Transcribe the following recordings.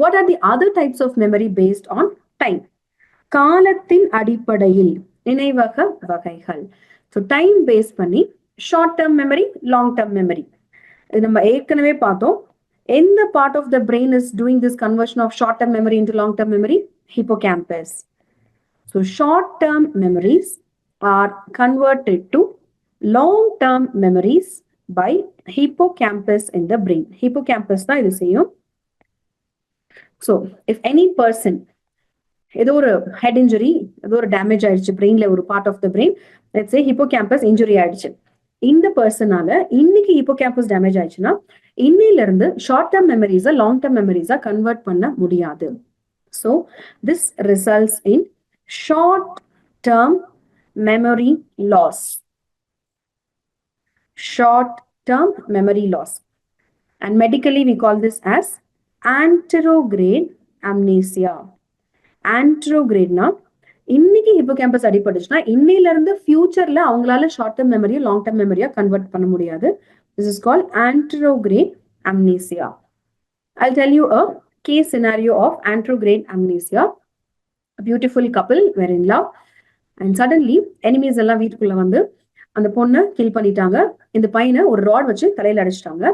What are the other types of memory based on time காலத்தின் அடிப்படையில் நினைவக வகைகள். ஸோ டைம் பேஸ் பண்ணி short term memory long term memory இது நம்ம ஏற்கனவே பார்த்தோம். எந்த part of the brain is doing this conversion of short term memory into long term memory hippocampus so short term memories are converted to long term memories by hippocampus in the brain hippocampus தான் இது செய்யும். So if any person ஏதோ ஒரு head injury ஏதோ ஒரு damage ஆயிடுச்சு பிரெயின்ல ஒரு part of the brain let's hippocampus injury ஆயிடுச்சு. இந்த பர்சனால இன்னைக்கு ஹிப்போ கேம்பஸ் டேமேஜ் ஆயிடுச்சுன்னா இன்னையில இருந்து ஷார்ட் டேர்ம் மெமரிஸா லாங் டேர்ம் மெமரிஸா கன்வெர்ட் பண்ண முடியாது. So this results in short term memory loss short term memory loss and medically we call this as anterograde amnesia ஆன்ட்ரோகிரேட்னா இன்னைக்கு ஹிப்போ கேம்பஸ் அடிபட்டுச்சுன்னா இன்னையில இருந்து ஃபியூச்சர்ல அவங்களால ஷார்ட் டேர்ம் மெமரியா லாங் டேர்ம் மெமரியா கன்வெர்ட் பண்ண முடியாது. This is call anterograde amnesia I tell you a case scenario of anterograde amnesia beautiful couple were in love and suddenly enemies எல்லாம் வீட்டுக்குள்ள வந்து அந்த பொண்ணை கில் பண்ணிட்டாங்க. இந்த பையனை ஒரு ராட் வச்சு தலையில அடிச்சிட்டாங்க.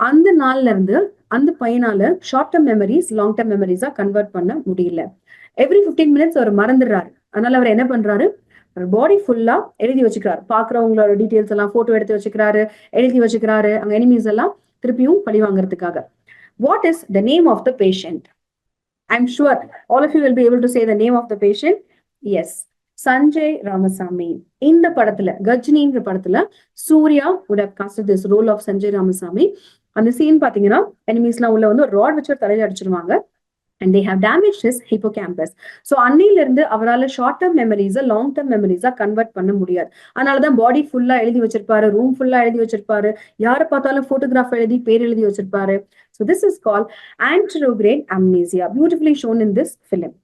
அந்த நாள்ல இருந்து அந்த பையனால short term memories long term மெமரிஸா convert பண்ண முடியல. எவ்ரி பிப்டீன் மினிட்ஸ் அவர் மறந்துடுறாரு. அதனால அவர் என்ன பண்றாரு? பாடி ஃபுல்லா எழுதி வச்சுக்கிறாரு. பாக்குறவங்களோட டீட்டெயில்ஸ் எல்லாம் போட்டோ எடுத்து வச்சுக்கிறாரு எழுதி வச்சுக்கிறாரு அங்க எனிமீஸ் எல்லாம் திருப்பியும் பழி வாங்குறதுக்காக. What is the name of the patient I am sure all of you will be able to say the name of the patient is Sanjay Ramasamy இந்த படத்துல கஜினின்ற படத்துல Suriya would have cast this role of Sanjay Ramasamy அந்த scene பாத்தீங்கன்னா எனிமீஸ்லாம் உள்ள வந்து ஒரு rod வச்சு ஒரு தலையில அடிச்சிருவாங்க. And they have damage his hippocampus so அன்னையில இருந்து அவரால் ஷார்ட் டேர்ம் மெமரிஸை லாங் டேர்ம் மெமரிஸா கன்வெர்ட் பண்ண முடியாது. அதனால தான் பாடி ஃபுல்லா எழுதி வச்சிருப்பாரு ரூம் ஃபுல்லா எழுதி வச்சிருப்பாரு யாரை பார்த்தாலும் ஃபோட்டோகிராஃப் எழுதி பேர் எழுதி வச்சிருப்பாரு. So this is call anterograde amnesia beautifully shown in this film